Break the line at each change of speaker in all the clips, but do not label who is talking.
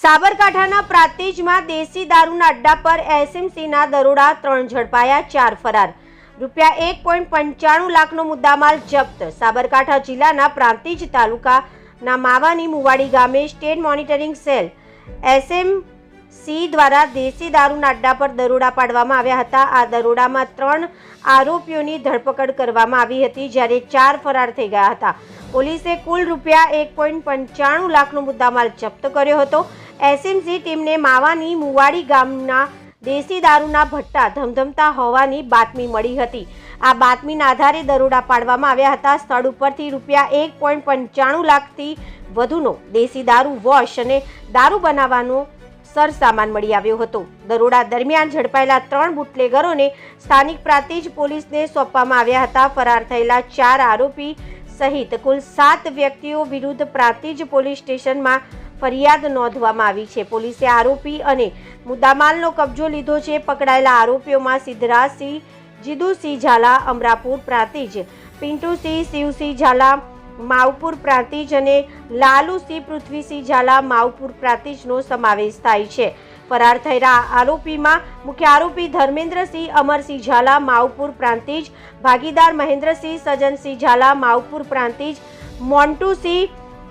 સાબરકાંઠાના પ્રાંતિજમાં દેશી દારૂના અડ્ડા પર એસએમસીના દરોડા ત્રણ ઝડપાયા, ચાર ફરાર. રૂપિયા એક પોઈન્ટ પંચાણું લાખનો મુદ્દામાલ જપ્ત. સાબરકાંઠા જિલ્લાના પ્રાંતિજ તાલુકાના માવાની મુવાડી ગામે સ્ટેટ મોનિટરિંગ સેલ એસએમસી દ્વારા દેશી દારૂના અડ્ડા પર દરોડા પાડવામાં આવ્યા હતા. આ દરોડામાં ત્રણ આરોપીઓની ધરપકડ કરવામાં આવી હતી, જ્યારે ચાર ફરાર થઈ ગયા હતા. પોલીસે કુલ રૂપિયા એક પોઈન્ટ પંચાણું લાખનો મુદ્દામાલ જપ્ત કર્યો હતો. એસએમસી ટીમને માવાની મુવાડી ગામના દેશી દારૂના ભટ્ટા ધમધમતા હોવાની બાતમી મળી હતી. આ બાતમીના આધારે દરોડા પાડવામાં આવ્યા હતા. સ્થળ ઉપરથી રૂપિયા એક પોઈન્ટ પંચાણું લાખથી વધુનો દેશી દારૂ વોશ અને દારૂ બનાવવાનો સરસામાન મળી આવ્યો હતો. દરોડા દરમિયાન ઝડપાયેલા ત્રણ બુટલેગરોને સ્થાનિક પ્રાંતિજ પોલીસને સોંપવામાં આવ્યા હતા. ફરાર થયેલા ચાર આરોપી સહિત કુલ સાત વ્યક્તિઓ વિરુદ્ધ પ્રાંતિજ પોલીસ સ્ટેશનમાં ફરિયાદ નોંધવામાં આવી છે. પોલીસે આરોપી અને મુદ્દામાલનો કબજો લીધો છે. પકડાયેલા આરોપીઓમાં સિદ્ધરાજસિંહ જીદુસિંહ ઝાલા, અમરાપુર પ્રાંતિજ, પિન્ટુસિંહ, શિવસિંહ ઝાલા, માવપુર પ્રાંતિજ અને લાલુસિંહ પૃથ્વીસિંહ ઝાલા માવપુર પ્રાંતિજનો સમાવેશ થાય છે. ફરાર થયેલા આરોપીમાં મુખ્ય આરોપી ધર્મેન્દ્રસિંહ, અમરસિંહ ઝાલા, માવપુર પ્રાંતિજ, ભાગીદાર મહેન્દ્રસિંહ, સજનસિંહ ઝાલા, માવપુર પ્રાંતિજ, મોન્ટુસિંહ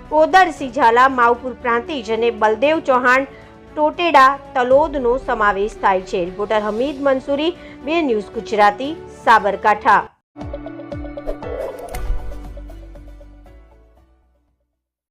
કોદરસિંહ ઝાલા માવપુર પ્રાંતિજ અને બલદેવ ચૌહાણ ટોટેડા તલોદનો સમાવેશ થાય છે. રિપોર્ટર હમીદ મંસૂરી, બે ન્યૂઝ ગુજરાતી, સાબરકાંઠા.